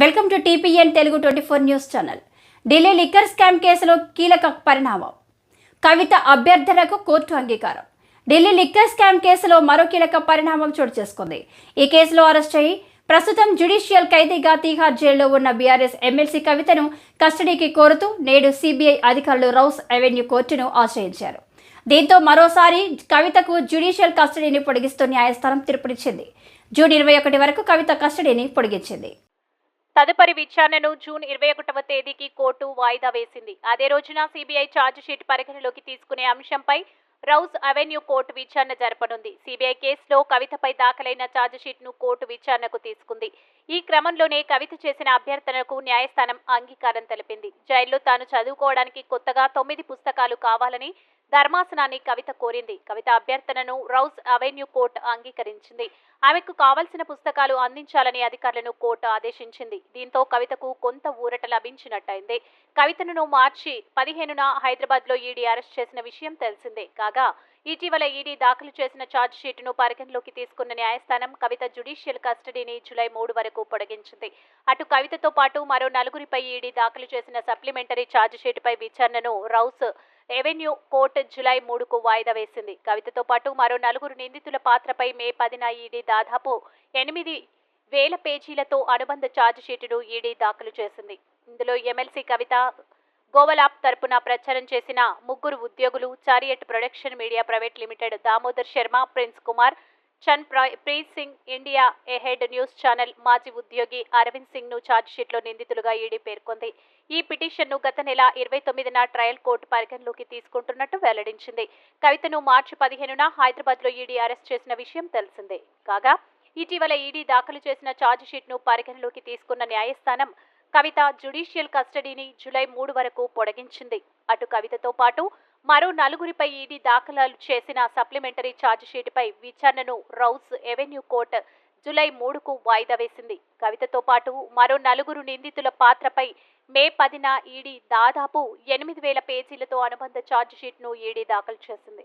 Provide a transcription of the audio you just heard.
Welcome to TPN Telugu twenty four news channel. Delhi liquor scam కేసులో కీలక పరిణామం. కవిత అభ్యర్థనకు court అంగీకారం. ఢిల్లీ లిక్కర్ స్కామ్ కేసులో మరో కీలక పరిణామం చోటు చేసుకుంది. ఈ కేసులో అరెస్ట్ అయ్యి ప్రస్తుతం జ్యుడిషియల్ ఖైదీగా తీహార్ జైల్లో ఉన్న బీఆర్ఎస్ ఎమ్మెల్సీ కవితను కస్టడీకి కోరుతూ నేడు సిబిఐ అధికారులు రౌస్ అవెన్యూ కోర్టును ఆశ్రయించారు. దీంతో మరోసారి కవితకు జ్యుడిషియల్ కస్టడీని పొడిగిస్తూ న్యాయస్థానం తీర్పునిచ్చింది. జూన్ ఇరవై ఒకటి వరకు కవిత కస్టడీని పొడిగించింది. తదుపరి విచారణను జూన్ ఇరవై ఒకటవ తేదీకి కోర్టు వాయిదా వేసింది. అదే రోజున సిబిఐ ఛార్జ్ షీట్ పరిగణలోకి తీసుకునే అంశంపై రౌస్ అవెన్యూ కోర్టు విచారణ జరపనుంది. సిబిఐ కేసులో కవితపై దాఖలైన చార్జ్షీట్ను కోర్టు విచారణకు తీసుకుంది. ఈ క్రమంలోనే కవిత చేసిన అభ్యర్థనకు న్యాయస్థానం అంగీకారం తెలిపింది. జైల్లో తాను చదువుకోవడానికి కొత్తగా తొమ్మిది పుస్తకాలు కావాలని ధర్మాసనాన్ని కవిత కోరింది. కవిత అభ్యర్థనను రౌస్ అవెన్యూ కోర్టు అంగీకరించింది. ఆమెకు కావలసిన పుస్తకాలు అందించాలని అధికారులను కోర్టు ఆదేశించింది. దీంతో కవితకు కొంత ఊరట లభించినట్టయింది. కవితను మార్చి పదిహేనున హైదరాబాద్లో ఈడీ అరెస్ట్ చేసిన విషయం తెలిసిందే. కాగా ఇటీవల ఈడీ దాఖలు చేసిన ఛార్జ్ షీటును పరిగణలోకి తీసుకున్న న్యాయస్థానం కవిత జ్యుడిషియల్ కస్టడీని జులై మూడు వరకు పొడిగించింది. అటు కవితతో పాటు మరో నలుగురిపై ఈడీ దాఖలు చేసిన సప్లిమెంటరీ ఛార్జ్ షీటుపై విచారణను రౌస్ రెవెన్యూ కోర్టు జులై మూడుకు వాయిదా వేసింది. కవితతో పాటు మరో నలుగురు నిందితుల పాత్రపై మే పదిన ఈడీ దాదాపు ఎనిమిది వేల పేజీలతో అనుబంధ ఛార్జ్ షీటును ఈడీ దాఖలు చేసింది. ఇందులో ఎమ్మెల్సీ కవిత గోవలాప్ తరపున ప్రచారం చేసిన ముగ్గురు ఉద్యోగులు chariot production media private limited Damodar Sharma Prince Kumar Chanpreet Singh India ahead news channel మాజీ ఉద్యోగి అరవింద్ సింగ్ను ఛార్జ్షీట్లో నిందితులుగా ఈడీ పేర్కొంది. ఈ పిటిషన్ను గత నెల ఇరవై తొమ్మిదిన ట్రయల్ కోర్టు పరిగణలోకి తీసుకుంటున్నట్టు వెల్లడించింది. కవితను మార్చి పదిహేనున హైదరాబాద్లో ఈడీ అరెస్ట్ చేసిన విషయం తెలిసిందే. కాగా ఇటీవల ఈడీ దాఖలు చేసిన ఛార్జ్షీట్ను ను పరిగణలోకి తీసుకున్న న్యాయస్థానం కవిత జ్యుడిషియల్ కస్టడీని జులై మూడు వరకు పొడిగించింది. అటు కవితతో పాటు మరో నలుగురిపై ఈడీ దాఖలు చేసిన సప్లిమెంటరీ ఛార్జ్ షీటుపై విచారణను రౌస్ ఎవెన్యూ కోర్టు జులై మూడుకు వాయిదా వేసింది. కవితతో పాటు మరో నలుగురు నిందితుల పాత్రపై మే పదిన ఈడీ దాదాపు ఎనిమిది వేల పేజీలతో అనుబంధ ఛార్జ్ షీట్ను ఈడీ దాఖలు చేసింది.